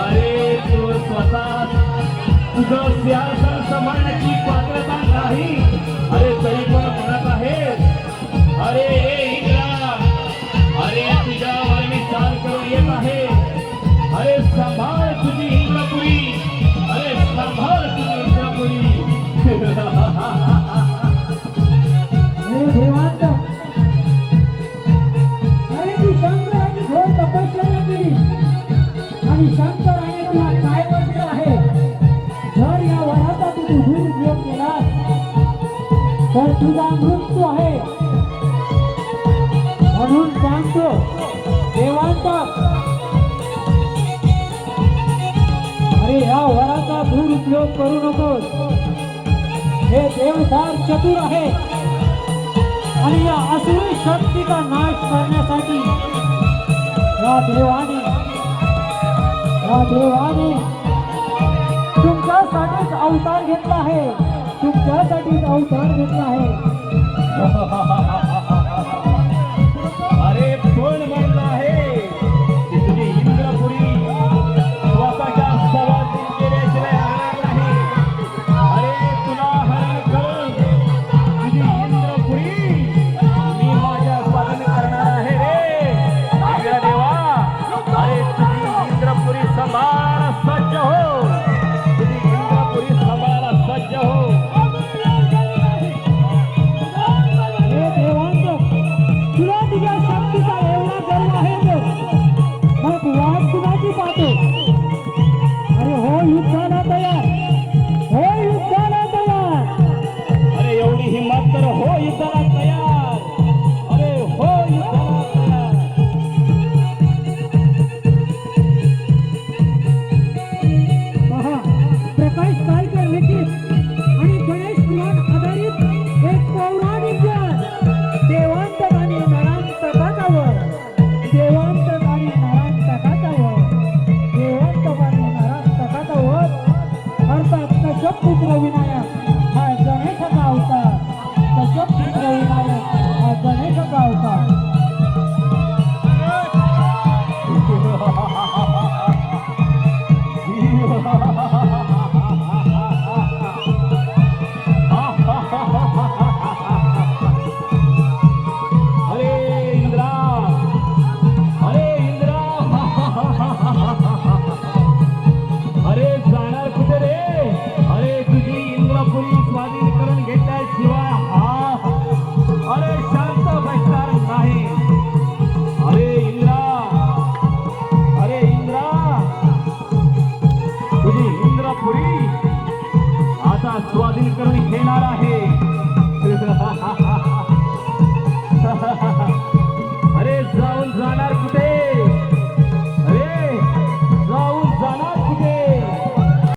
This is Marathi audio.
अरे तू स्वतः तुझं सिंहासन समाजाची पात्रता नाही. अरे तरी पण म्हणत आहे आणि शंकराने तुला काय म्हटलं आहे? जर या वराचा तू दुरुपयोग केलास तर तुझा मृत्यू आहे. म्हणून सांगतो देवांत अरे या वराचा दुरुपयोग करू नकोस. हे देवदार चतुर आहे. आणि या असुरी शक्तीचा नाश करण्यासाठी या देवाने देवाने तुमच्यासाठीच अवतार घेतला आहे. तुमच्यासाठीच अवतार घेतला आहे. प्रकाश काळकर आणि गणेश पुराण आधारित एक पौराणिक ज्ञान देवांत आणि नरांत काठावर देवांत आणि नरांत काठावर देवांत आणि नरांत काठावर अर्थात कश्यप पुत्र मार्गाने घेणार आहे. अरे जाऊन जाणार कुठे?